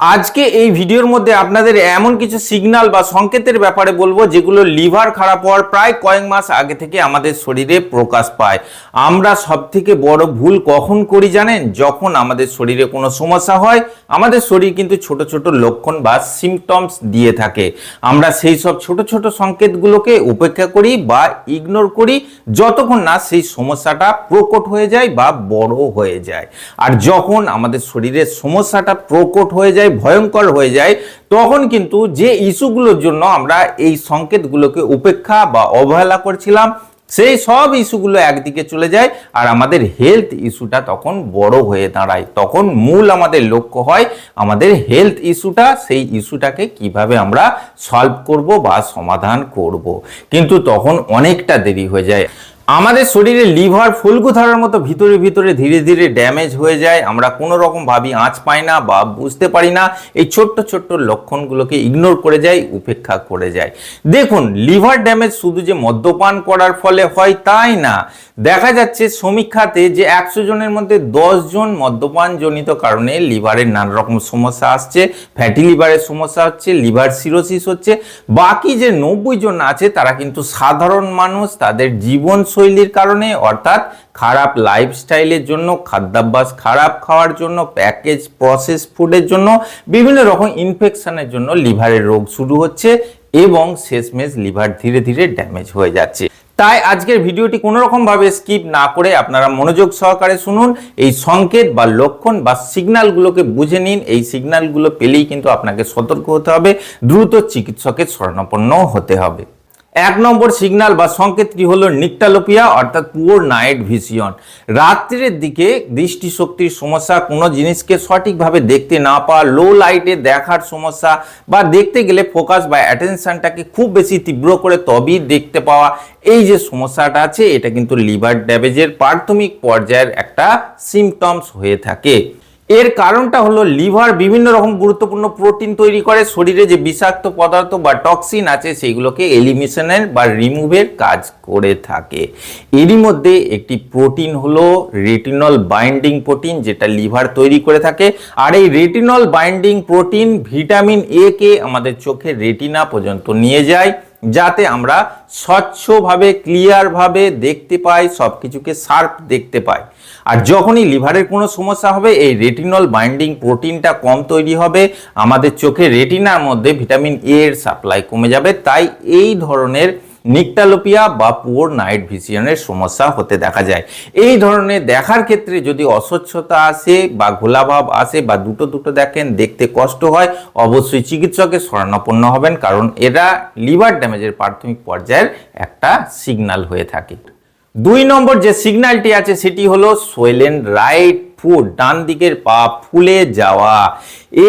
আজকে এই ভিডিওর মধ্যে আপনাদের এমন কিছু সিগন্যাল বা সংকেতের ব্যাপারে বলব, যেগুলো লিভার খারাপ হওয়ার প্রায় কয়েক মাস আগে থেকে আমাদের শরীরে প্রকাশ পায়। আমরা সব থেকে বড় ভুল কখন করি জানেন? যখন আমাদের শরীরে কোনো সমস্যা হয়, আমাদের শরীর কিন্তু ছোট ছোট লক্ষণ বা সিমটমস দিয়ে থাকে। আমরা সেই সব ছোট ছোট সংকেতগুলোকে উপেক্ষা করি বা ইগনোর করি, যতক্ষণ না সেই সমস্যাটা প্রকট হয়ে যায় বা বড় হয়ে যায়। আর যখন আমাদের শরীরের সমস্যাটা প্রকট হয়ে যায় ভয়ঙ্কর হয়ে যায়, তখন কিন্তু যে ইস্যুগুলোর জন্য আমরা এই সংকেতগুলোকে উপেক্ষা বা অবহেলা করছিলাম, সেই সব ইস্যুগুলো একদিকে চলে যায় আর আমাদের হেলথ ইস্যুটা তখন বড় হয়ে দাঁড়ায়। তখন মূল আমাদের লক্ষ্য হয় আমাদের হেলথ ইস্যুটা, সেই ইস্যুটাকে কীভাবে আমরা সলভ করব বা সমাধান করব। কিন্তু তখন অনেকটা দেরি হয়ে যায়। আমাদের শরীরে লিভার ফুলকু ধরার মতো ভিতরে ভিতরে ধীরে ধীরে ড্যামেজ হয়ে যায়। আমরা কোনো রকম ভাবি আঁচ পাই না বা বুঝতে পারি না। এই ছোট্ট ছোট্ট লক্ষণগুলোকে ইগনোর করে যাই উপেক্ষা করে যায়। দেখুন লিভার ড্যামেজ শুধু যে মদ্যপান করার ফলে হয় তাই না। দেখা যাচ্ছে সমীক্ষাতে যে একশো জনের মধ্যে জন মদ্যপান জনিত কারণে লিভারের নানা রকম সমস্যা আসছে। ফ্যাটি লিভারের সমস্যা হচ্ছে লিভার সিরোসিস হচ্ছে। বাকি যে নব্বই জন আছে, তারা কিন্তু সাধারণ মানুষ, তাদের জীবনশৈলীর কারণে, অর্থাৎ খারাপ লাইফস্টাইলের জন্য, খাদ্যাভ্যাস খারাপ খাওয়ার জন্য প্যাকেজ প্রসেস ফুডের জন্য, বিভিন্ন রকম ইনফেকশনের জন্য লিভারের রোগ শুরু হচ্ছে এবং শেষমেশ লিভার ধীরে ধীরে ড্যামেজ হয়ে যাচ্ছে। তাই আজকের ভিডিওটি কোনো রকম ভাবে স্কিপ না করে আপনারা মনোযোগ সহকারে শুনুন, এই সংকেত বা লক্ষণ বা সিগন্যালগুলোকে বুঝে নিন। এই সিগন্যালগুলো পেলেই কিন্তু আপনাকে সতর্ক হতে হবে, দ্রুত চিকিৎসকের শরণাপন্ন হতে হবে। এক নম্বর সিগন্যাল বা সংকেতটি হলো নিকটালোপিয়া, অর্থাৎ পুয়ার নাইট ভিশন। রাত্রের দিকে দৃষ্টিশক্তির সমস্যা, কোনো জিনিসকে সঠিকভাবে দেখতে না পাওয়া, লো লাইটে দেখার সমস্যা বা দেখতে গেলে ফোকাস বা অ্যাটেনশনটাকে খুব বেশি তীব্র করে তবেই দেখতে পাওয়া, এই যে সমস্যাটা আছে, এটা কিন্তু লিভার ড্যামেজের প্রাথমিক পর্যায়ের একটা সিমটমস হয়ে থাকে। এর কারণটা হলো লিভার বিভিন্ন রকম গুরুত্বপূর্ণ প্রোটিন তৈরি করে, শরীরে যে বিষাক্ত পদার্থ বা টক্সিন আছে সেইগুলোকে এলিমিশনের বা রিমুভের কাজ করে থাকে। এরই মধ্যে একটি প্রোটিন হলো রেটিনল বাইন্ডিং প্রোটিন, যেটা লিভার তৈরি করে থাকে। আর এই retinol binding protein vitamin A কে আমাদের চোখের রেটিনা পর্যন্ত নিয়ে যায়, যাতে আমরা স্বচ্ছভাবে, ক্লিয়ারভাবে দেখতে পাই সব কিছুকে শার্প দেখতে পাই। আর যখনই লিভারের কোনো সমস্যা হবে, এই রেটিনল বাইন্ডিং প্রোটিনটা কম তৈরি হবে। আমাদের চোখে রেটিনার মধ্যে ভিটামিন এ এর সাপ্লাই কমে যাবে। তাই এই ধরনের নিকটালোপিয়া বা পুয়ার নাইট ভিশনের সমস্যা হতে দেখা যায়। এই ধরনের দেখার ক্ষেত্রে যদি অস্বচ্ছতা আসে বা ঘোলাভাব আসে বা দুটো দুটো দেখেন, দেখতে কষ্ট হয়, অবশ্যই চিকিৎসকের শরণাপন্ন হবেন। কারণ এরা লিভার ড্যামেজের প্রাথমিক পর্যায়ের একটা সিগন্যাল হয়ে থাকে। দুই নম্বর যে সিগন্যালটি আছে সেটি হলো সোয়েলেন রাইট ফুড ডান দিকের পা ফুলে যাওয়া।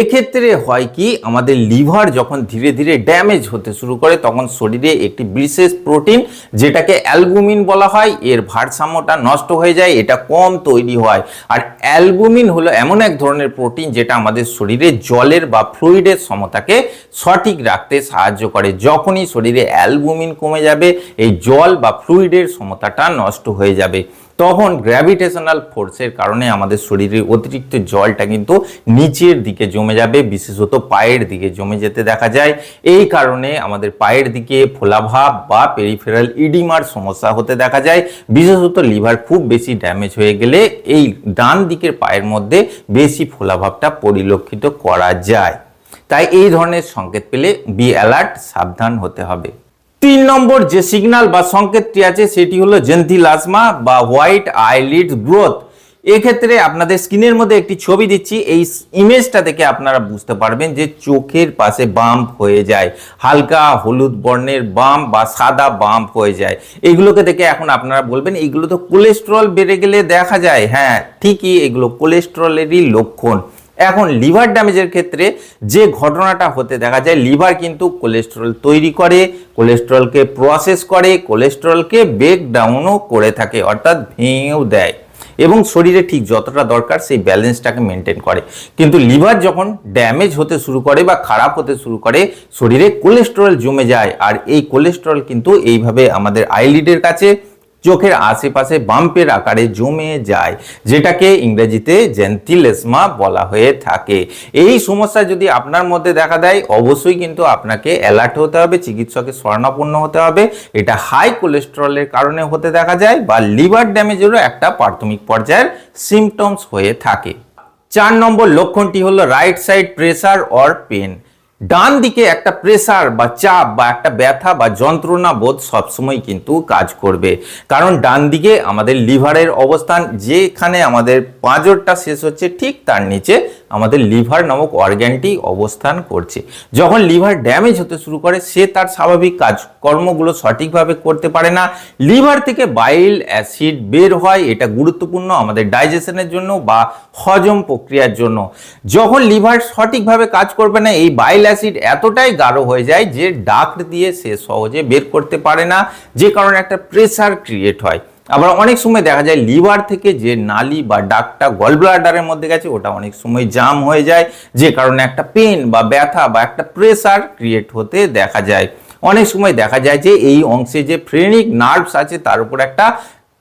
এক্ষেত্রে হয় কি, আমাদের লিভার যখন ধীরে ধীরে ড্যামেজ হতে শুরু করে, তখন শরীরে একটি বিশেষ প্রোটিন যেটাকে অ্যালবুমিন বলা হয়, এর ভারসাম্যটা নষ্ট হয়ে যায়, এটা কম তৈরি হয়। আর অ্যালবুমিন হলো এমন এক ধরনের প্রোটিন যেটা আমাদের শরীরে জলের বা ফ্লুইডের সমতাকে সঠিক রাখতে সাহায্য করে। যখনই শরীরে অ্যালবুমিন কমে যাবে, এই জল বা ফ্লুইডের সমতাটা নষ্ট হয়ে যাবে। তখন গ্র্যাভিটেশনাল ফোর্সের কারণে আমাদের শরীরের অতিরিক্ত জলটা কিন্তু নিচের দিকে জমে যাবে, বিশেষত পায়ের দিকে জমে যেতে দেখা যায়। এই কারণে আমাদের পায়ের দিকে ফোলাভাব বা পেরিফেরাল ইডিমার সমস্যা হতে দেখা যায়। বিশেষত লিভার খুব বেশি ড্যামেজ হয়ে গেলে এই ডান দিকের পায়ের মধ্যে বেশি ফোলাভাবটা পরিলক্ষিত করা যায়। তাই এই ধরনের সংকেত পেলে বি অ্যালার্ট সাবধান হতে হবে। তিন নম্বর যে সিগন্যাল বা সংকেতটি আছে, সেটি হলো জেন্থিলাজমা বা হোয়াইট আইলিড গ্রোথ। এক্ষেত্রে আপনাদের স্ক্রিনের মধ্যে একটি ছবি দিচ্ছি। এই ইমেজটা থেকে আপনারা বুঝতে পারবেন যে চোখের পাশে বাম্প হয়ে যায়। হালকা হলুদ বর্ণের বাম্প বা সাদা বাম্প হয়ে যায়। এগুলোকে দেখে এখন আপনারা বলবেন এগুলো তো কোলেস্ট্রল বেড়ে গেলে দেখা যায়। হ্যাঁ ঠিকই এগুলো কোলেস্ট্রলেরই লক্ষণ। এখন লিভার ড্যামেজের ক্ষেত্রে যে ঘটনাটা হতে দেখা যায়, লিভার কিন্তু কোলেস্টেরল তৈরি করে, কোলেস্টেরলকে প্রসেস করে, কোলেস্টেরলকে ব্রেক ডাউনও করে থাকে, অর্থাৎ ভেঙেও দেয় এবং শরীরে ঠিক যতটা দরকার সেই ব্যালেন্সটাকে মেনটেন করে। কিন্তু লিভার যখন ড্যামেজ হতে শুরু করে বা খারাপ হতে শুরু করে, শরীরে কোলেস্টেরল জমে যায়। আর এই কোলেস্টেরল কিন্তু এইভাবে আমাদের আইলিডের কাছে চোখের আশেপাশে বাম্পের আকারে জমে যায়, যেটাকে ইংরেজিতে জেন্টিলেসমা বলা হয়ে থাকে। এই সমস্যা যদি আপনার মধ্যে দেখা দেয়, অবশ্যই কিন্তু আপনাকে অ্যালার্ট হতে হবে, চিকিৎসকের স্বর্ণাপন্ন হতে হবে। এটা হাই কোলেস্টেরলের কারণে হতে দেখা যায় বা লিভার ড্যামেজেরও একটা প্রাথমিক পর্যায়ের সিমটমস হয়ে থাকে। চার নম্বর লক্ষণটি হলো right side pressure or pain ডান দিকে একটা প্রেসার বা চাপ বা একটা ব্যথা বা যন্ত্রণা বোধ সবসময় কিন্তু কাজ করবে। কারণ ডান দিকে আমাদের লিভারের অবস্থান যেখানে আমাদের পাঁজরটা শেষ হচ্ছে ঠিক তার নিচে আমাদের লিভার নামক অর্গ্যানটি অবস্থান করছে। যখন লিভার ড্যামেজ হতে শুরু করে, সে তার স্বাভাবিক কাজকর্মগুলো সঠিকভাবে করতে পারে না। লিভার থেকে বাইল অ্যাসিড বের হয়, এটা গুরুত্বপূর্ণ আমাদের ডাইজেশনের জন্য বা হজম প্রক্রিয়ার জন্য। যখন লিভার সঠিকভাবে কাজ করবে না, এই বাইল অ্যাসিড এতটাই গাঢ় হয়ে যায় যে ডাক দিয়ে সে সহজে বের করতে পারে না, যে কারণে একটা প্রেসার ক্রিয়েট হয়। আবার অনেক সময় দেখা যায় লিভার থেকে যে নালি বা ডাকটা গল ব্লাডারের মধ্যে গেছে, ওটা অনেক সময় জাম হয়ে যায়, যে কারণে একটা পেন বা ব্যথা বা একটা প্রেসার ক্রিয়েট হতে দেখা যায়। অনেক সময় দেখা যায় যে এই অংশে যে ফ্রেনিক নার্ভস আছে, তার উপর একটা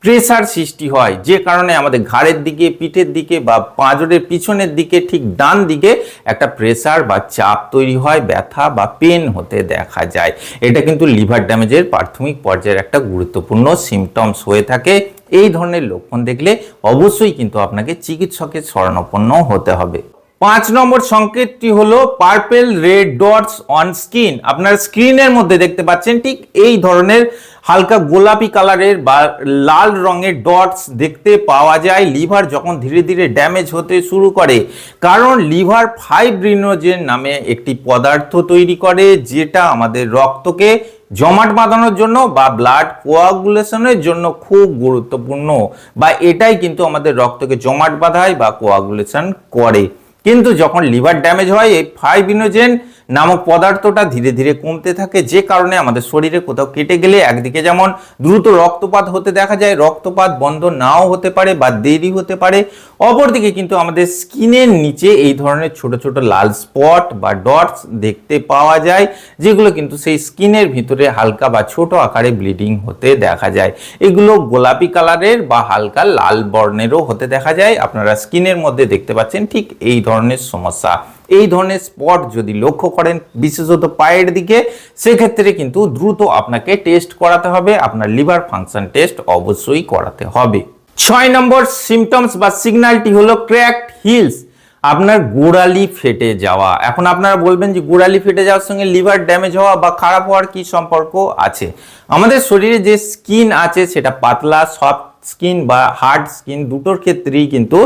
প্রেসার সৃষ্টি হয়, যে কারণে আমাদের ঘাড়ের দিকে, পিঠের দিকে বা পাঁজরের পিছনের দিকে, ঠিক ডান দিকে একটা প্রেসার বা চাপ তৈরি হয়, ব্যথা বা পেন হতে দেখা যায়। এটা কিন্তু লিভার ড্যামেজের প্রাথমিক পর্যায়ের একটা গুরুত্বপূর্ণ সিমটমস হয়ে থাকে। এই ধরনের লক্ষণ দেখলে অবশ্যই কিন্তু আপনাকে চিকিৎসকের শরণাপন্ন হতে হবে। পাঁচ নম্বর সংকেতটি হলো purple red dots on skin আপনার স্ক্রিনের মধ্যে দেখতে পাচ্ছেন ঠিক এই ধরনের হালকা গোলাপি কালারের বা লাল রঙের ডটস দেখতে পাওয়া যায়। লিভার যখন ধীরে ধীরে ড্যামেজ হতে শুরু করে, কারণ লিভার ফাইব্রিনোজেন নামে একটি পদার্থ তৈরি করে, যেটা আমাদের রক্তকে জমাট বাঁধানোর জন্য বা ব্লাড কোয়াগুলেশনের জন্য খুব গুরুত্বপূর্ণ। বা এটাই কিন্তু আমাদের রক্তকে জমাট বাঁধায় বা কোয়াগুলেশন করে। কিন্তু যখন লিভার ড্যামেজ হয়, এই ফাইবিনোজেন নামক পদার্থটা ধীরে ধীরে কমতে থাকে, যে কারণে আমাদের শরীরে কোথাও কেটে গেলে একদিকে যেমন দ্রুত রক্তপাত হতে দেখা যায়, রক্তপাত বন্ধ নাও হতে পারে বা দেরি হতে পারে। অপরদিকে কিন্তু আমাদের স্কিনের নিচে এই ধরনের ছোট ছোট লাল স্পট বা ডটস দেখতে পাওয়া যায়, যেগুলো কিন্তু সেই স্কিনের ভিতরে হালকা বা ছোট আকারে ব্লিডিং হতে দেখা যায়। এগুলো গোলাপি কালারের বা হালকা লাল বর্ণেরও হতে দেখা যায়। আপনারা স্কিনের মধ্যে দেখতে পাচ্ছেন ঠিক এই ধরনের সমস্যা। এই ধরনের স্পট যদি লক্ষ্য করেন বিশেষত পায়ের দিকে, সেক্ষেত্রে কিন্তু দ্রুত আপনাকে টেস্ট করাতে হবে, আপনার লিভার ফাংশন টেস্ট অবশ্যই করাতে হবে। ছয় নম্বর সিমটমস বা সিগন্যালটি হলো ক্র্যাকড হিলস আপনার গোড়ালি ফেটে যাওয়া। এখন আপনারা বলবেন যে গোড়ালি ফেটে যাওয়ার সঙ্গে লিভার ড্যামেজ হওয়া বা খারাপ হওয়ার কি সম্পর্ক আছে? আমাদের শরীরে যে স্কিন আছে সেটা পাতলা সফট স্কিন বা হার্ড স্কিন দুটোর ক্ষেত্রেই কিন্তু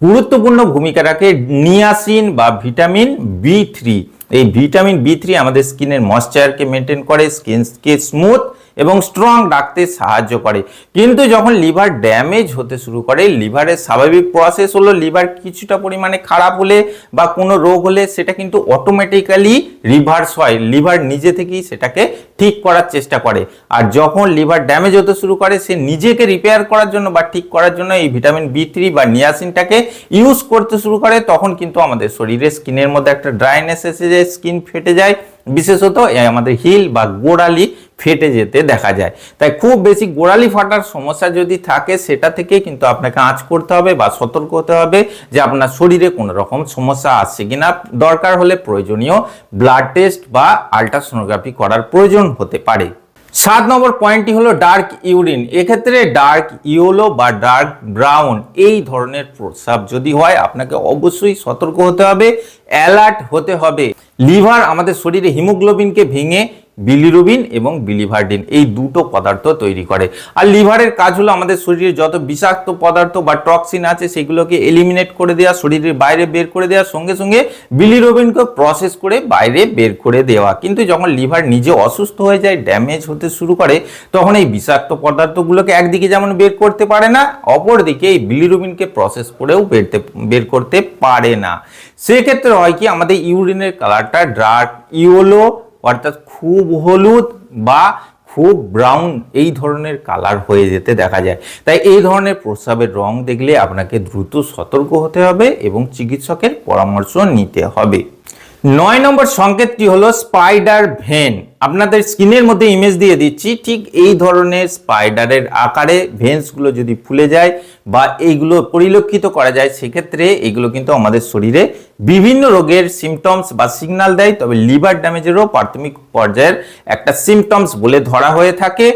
গুরুত্বপূর্ণ ভূমিকা রাখে নিয়াসিন বা ভিটামিন বি থ্রি। এই ভিটামিন বি থ্রি আমাদের স্কিনের ময়শ্চারকে মেনটেন করে, স্কিনকে স্মুথ এবং স্ট্রং রাখতে সাহায্য করে। কিন্তু যখন লিভার ড্যামেজ হতে শুরু করে লিভারের স্বাভাবিক প্রসেস হলো লিভার কিছুটা পরিমাণে খারাপ হলে বা কোনো রোগ হলে সেটা কিন্তু অটোমেটিক্যালি রিভার্স হয়। লিভার নিজে থেকেই সেটাকে ঠিক করার চেষ্টা করে। আর যখন লিভার ড্যামেজ হতে শুরু করে, সে নিজেকে রিপেয়ার করার জন্য বা ঠিক করার জন্য এই ভিটামিন বি থ্রি বা নিয়াসিনটাকে ইউজ করতে শুরু করে, তখন কিন্তু আমাদের শরীরে স্কিনের মধ্যে একটা ড্রাইনেস এসে যায় স্কিন ফেটে যায়। বিশেষত আমাদের হিল বা গোড়ালি ফেটে যেতে দেখা যায়। তাই খুব বেশি গোড়ালি ফাটার সমস্যা যদি থাকে, সেটা থেকে কিন্তু আপনাকে আঁচ করতে হবে বা সতর্ক হতে হবে যে আপনার শরীরে কোনো রকম সমস্যা আসছে কিনা। দরকার হলে প্রয়োজনীয় ব্লাড টেস্ট বা আলট্রাসোনোগ্রাফি করার প্রয়োজন হতে পারে। সাত নম্বর পয়েন্টটি হলো ডার্ক ইউরিন এক্ষেত্রে ডার্ক ইয়েলো বা ডার্ক ব্রাউন এই ধরনের প্রস্রাব যদি হয়, আপনাকে অবশ্যই সতর্ক হতে হবে। অ্যালার্ট হতে হবে। লিভার আমাদের শরীরে হিমোগ্লোবিনকে ভেঙে বিলিরুবিন এবং বিলিভার্ডিন এই দুটো পদার্থ তৈরি করে। আর লিভারের কাজ হলো আমাদের শরীরে যত বিষাক্ত পদার্থ বা টক্সিন আছে, সেগুলোকে এলিমিনেট করে দেওয়া শরীরের বাইরে বের করে দেওয়ার সঙ্গে সঙ্গে বিলিরুবিনকে প্রসেস করে বাইরে বের করে দেওয়া। কিন্তু যখন লিভার নিজে অসুস্থ হয়ে যায় ড্যামেজ হতে শুরু করে, তখন এই বিষাক্ত পদার্থগুলোকে একদিকে যেমন বের করতে পারে না, অপরদিকে এই বিলিরুবিনকে প্রসেস করেও বেরতে, বের করতে পারে না। সেক্ষেত্রে হয় কি, আমাদের ইউরিনের কালারটা ডার্ক ইয়েলো অর্থাৎ খুব হলুদ বা খুব ব্রাউন এই ধরনের কালার হয়ে যেতে দেখা যায়। তাই এই ধরনের প্রস্রাবের রং দেখলে আপনাকে দ্রুত সতর্ক হতে হবে এবং চিকিৎসকের পরামর্শ নিতে হবে। নয় নম্বর সংকেতটি হলো স্পাইডার ভেন। আপনাদের স্ক্রিনের মধ্যে ইমেজ দিয়ে দিচ্ছি, ঠিক এই ধরনের স্পাইডারের আকারে ভেন্সগুলো যদি ফুলে যায় বা এইগুলো পরিলক্ষিত করা যায়, সেক্ষেত্রে এগুলো কিন্তু আমাদের শরীরে বিভিন্ন রোগের সিমটমস বা সিগন্যাল দেয়। তবে লিভার ড্যামেজেরও প্রাথমিক পর্যায়ের একটা সিমটমস বলে ধরা হয়ে থাকে।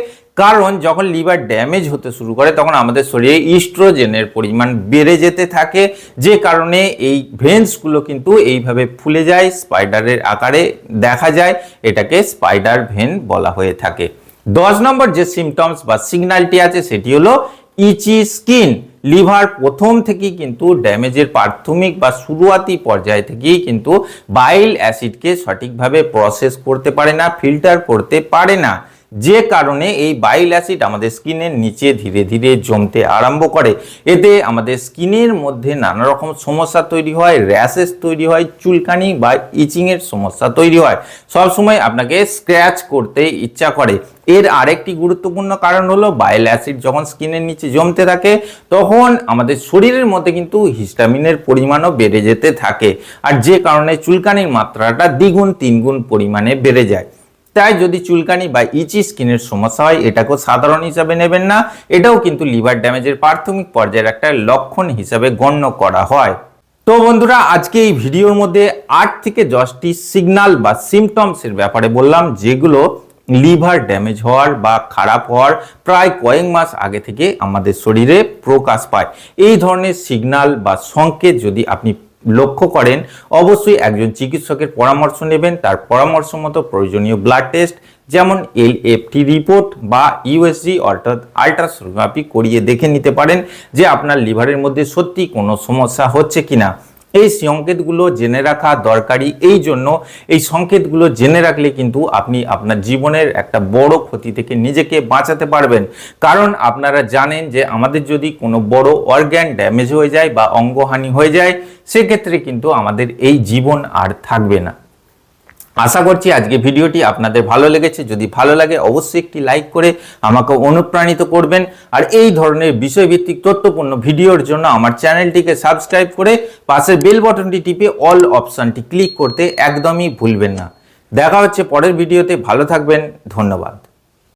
কারণ যখন লিভার ড্যামেজ হতে শুরু করে, তখন আমাদের শরীরে ইস্ট্রোজেনের পরিমাণ বেড়ে যেতে থাকে। যে কারণে এই ভেন্সগুলো কিন্তু এইভাবে ফুলে যায়, স্পাইডারের আকারে দেখা যায়, এটাকে স্পাইডার ভেন বলা হয়ে থাকে। দশ নম্বর যে সিমটমস বা সিগন্যালটি আছে, সেটি হলো ইচি স্কিন লিভার প্রথম থেকেই কিন্তু ড্যামেজের প্রাথমিক বা শুরুয়াতি পর্যায় থেকেই কিন্তু বাইল অ্যাসিডকে সঠিকভাবে প্রসেস করতে পারে না ফিল্টার করতে পারে না। যে কারণে এই বাইল অ্যাসিড আমাদের স্কিনের নিচে ধীরে ধীরে জমতে আরম্ভ করে। এতে আমাদের স্কিনের মধ্যে নানা রকম সমস্যা তৈরি হয়, র্যাশেস তৈরি হয়, চুলকানি বা ইচিংয়ের সমস্যা তৈরি হয়। সবসময় আপনাকে স্ক্র্যাচ করতে ইচ্ছা করে। এর আরেকটি গুরুত্বপূর্ণ কারণ হলো বাইল অ্যাসিড যখন স্কিনের নিচে জমতে থাকে, তখন আমাদের শরীরের মধ্যে কিন্তু হিস্টামিনের পরিমাণও বেড়ে যেতে থাকে। আর যে কারণে চুলকানির মাত্রাটা দ্বিগুণ, তিনগুণ পরিমাণে বেড়ে যায়। তাই যদি চুলকানি বা ইচি স্কিনের সমস্যা হয়, এটাকেও সাধারণ হিসাবে নেবেন না। এটাও কিন্তু লিভার ড্যামেজের প্রাথমিক পর্যায়ের একটা লক্ষণ হিসাবে গণ্য করা হয়। তো বন্ধুরা, আজকে এই ভিডিওর মধ্যে আট থেকে দশটি সিগনাল বা সিমটমসের ব্যাপারে বললাম, যেগুলো লিভার ড্যামেজ হওয়ার বা খারাপ হওয়ার প্রায় কয়েক মাস আগে থেকে আমাদের শরীরে প্রকাশ পায়। এই ধরনের সিগনাল বা সংকেত যদি আপনি লক্ষ্য করেন, অবশ্যই একজন চিকিৎসকের পরামর্শ নেবেন। তার পরামর্শ মতো প্রয়োজনীয় ব্লাড টেস্ট যেমন এল এফটি রিপোর্ট বা ইউএসজি অর্থাৎ আল্ট্রাসোনোগ্রাফি করিয়ে দেখে নিতে পারেন যে আপনার লিভারের মধ্যে সত্যি কোনো সমস্যা হচ্ছে কিনা। এই সংকেতগুলো জেনে রাখা দরকারি। এই জন্য এই সংকেতগুলো জেনে রাখলে কিন্তু আপনি আপনার জীবনের একটা বড় ক্ষতি থেকে নিজেকে বাঁচাতে পারবেন। কারণ আপনারা জানেন যে আমাদের যদি কোনো বড় অর্গ্যান ড্যামেজ হয়ে যায় বা অঙ্গহানি হয়ে যায়, সেক্ষেত্রে কিন্তু আমাদের এই জীবন আর থাকবে না। আশা করছি আজকে ভিডিওটি আপনাদের ভালো লেগেছে। যদি ভালো লাগে, অবশ্যই একটি লাইক করে আমাকে অনুপ্রাণিত করবেন। আর এই ধরনের বিষয়ভিত্তিক তথ্যপূর্ণ ভিডিওর জন্য আমার চ্যানেলটিকে সাবস্ক্রাইব করে পাশের বেল বটনটি টিপে অল অপশানটি ক্লিক করতে একদমই ভুলবেন না। দেখা হচ্ছে পরের ভিডিওতে। ভালো থাকবেন। ধন্যবাদ।